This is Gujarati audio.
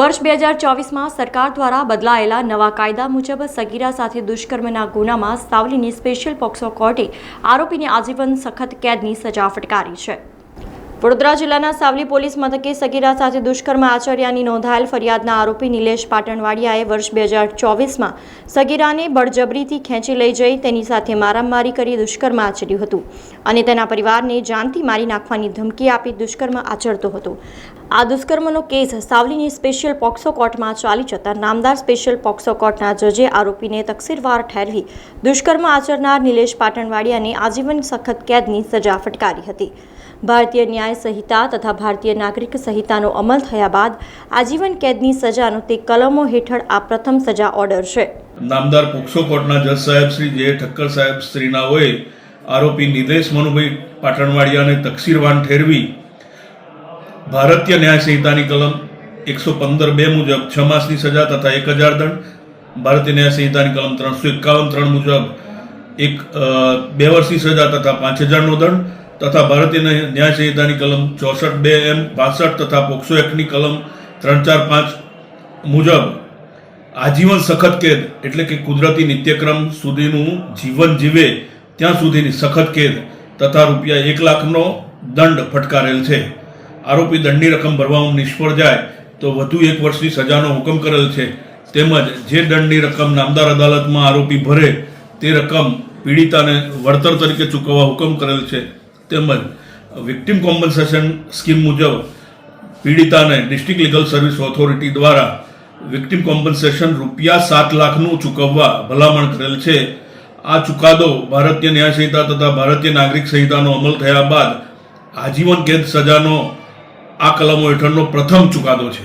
વર્ષ બે હજાર ચોવીસમાં સરકાર દ્વારા બદલાયેલા નવા કાયદા મુજબ સગીરા સાથે દુષ્કર્મના ગુનામાં સાવલીની સ્પેશિયલ પોક્સો કોર્ટે આરોપીને આજીવન સખત કેદની સજા ફટકારી છે. વડોદરા જિલ્લાના સાવલી પોલીસ મથકે સગીરા સાથે દુષ્કર્મ આચર્યાની નોંધાયેલ ફરિયાદના આરોપી નિલેશ પાટણવાડિયાએ વર્ષ બે હજાર ચોવીસમાં સગીરાને બળજબરીથી ખેંચી લઈ જઈ તેની સાથે મારામારી કરી દુષ્કર્મ આચર્યું હતું અને તેના પરિવારને જાનથી મારી નાખવાની ધમકી આપી દુષ્કર્મ આચરતો હતો. આ દુષ્કર્મનો કેસ સાવલીની સ્પેશિયલ પોક્સો કોર્ટમાં ચાલી જતા નામદાર સ્પેશિયલ પોક્સો કોર્ટના જજે આરોપીને તકસીરવાર ઠેરવી દુષ્કર્મ આચરનાર નિલેશ પાટણવાડિયાને આજીવન સખત કેદની સજા ફટકારી હતી. ભારતીય ન્યાય સંહિતા તથા ભારતીય નાગરિક સંહિતાનો અમલ થયા બાદ આજીવન કેદની સજાનો તે કલમો હેઠળ આ પ્રથમ સજા ઓર્ડર છે. નામદાર પોક્સો કોર્ટના જજ સાહેબ શ્રી જે ઠક્કર સાહેબ શ્રીના હોય આરોપી નિદેશ મનુભાઈ પાટણવાડિયાને તકસીરવાન ઠેરવી, ભારતીય ન્યાય સંહિતાની કલમ એકસો પંદર બે મુજબ છ માસની સજા તથા એક હજાર દંડ, ભારતીય ન્યાય સંહિતાની કલમ ત્રણસો એકાવન ત્રણ મુજબ એક બે વર્ષની સજા તથા પાંચ હજારનો દંડ તથા ભારતીય ન્યાય સંહિતાની કલમ ચોસઠ બે એમ પાસઠ તથા પોક્સો એક્ટની કલમ ત્રણ ચાર પાંચ મુજબ આજીવન સખત કેદ એટલે કે કુદરતી નિત્યક્રમ સુધીનું જીવન જીવે ત્યાં સુધીની સખત કેદ તથા રૂપિયા એક લાખનો દંડ ફટકારેલ છે. આરોપી દંડની રકમ ભરવામાં નિષ્ફળ જાય તો વધુ એક વર્ષની સજાનો હુકમ કરેલ છે. તેમજ જે દંડની રકમ નામદાર અદાલતમાં આરોપી ભરે તે રકમ પીડિતાને વળતર તરીકે ચૂકવવા હુકમ કરેલ છે. તેમજ વિક્ટિમ કોમ્પન્સેશન સ્કીમ મુજબ પીડિતાને ડિસ્ટ્રિક્ટ લીગલ સર્વિસ ઓથોરિટી દ્વારા વિક્ટિમ કોમ્પન્સેશન રૂપિયા સાત લાખનું ચૂકવવા ભલામણ કરેલ છે. આ ચુકાદો ભારતીય ન્યાય સંહિતા તથા ભારતીય નાગરિક સંહિતાનો અમલ થયા બાદ આજીવન કેદ સજાનો આ કલમો હેઠળનો પ્રથમ ચુકાદો છે.